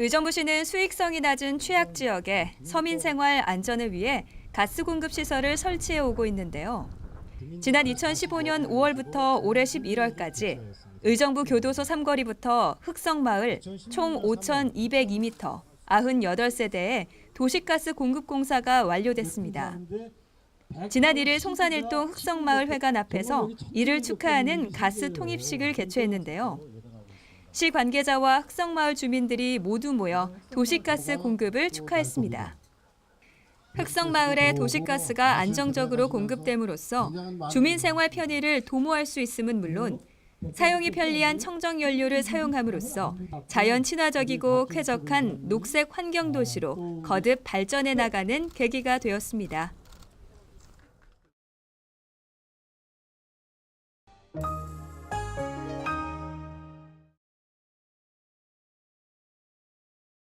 의정부시는 수익성이 낮은 취약 지역에 서민 생활 안전을 위해 가스 공급 시설을 설치해 오고 있는데요. 지난 2015년 5월부터 올해 11월까지 의정부 교도소 삼거리부터 흑성마을 총 5,202m, 98세대의 도시가스 공급 공사가 완료됐습니다. 지난 1일 송산일동 흑성마을 회관 앞에서 이를 축하하는 가스 통입식을 개최했는데요. 시 관계자와 흑성마을 주민들이 모두 모여 도시가스 공급을 축하했습니다. 흑성마을에 도시가스가 안정적으로 공급됨으로써 주민 생활 편의를 도모할 수 있음은 물론 사용이 편리한 청정 연료를 사용함으로써 자연 친화적이고 쾌적한 녹색 환경 도시로 거듭 발전해 나가는 계기가 되었습니다.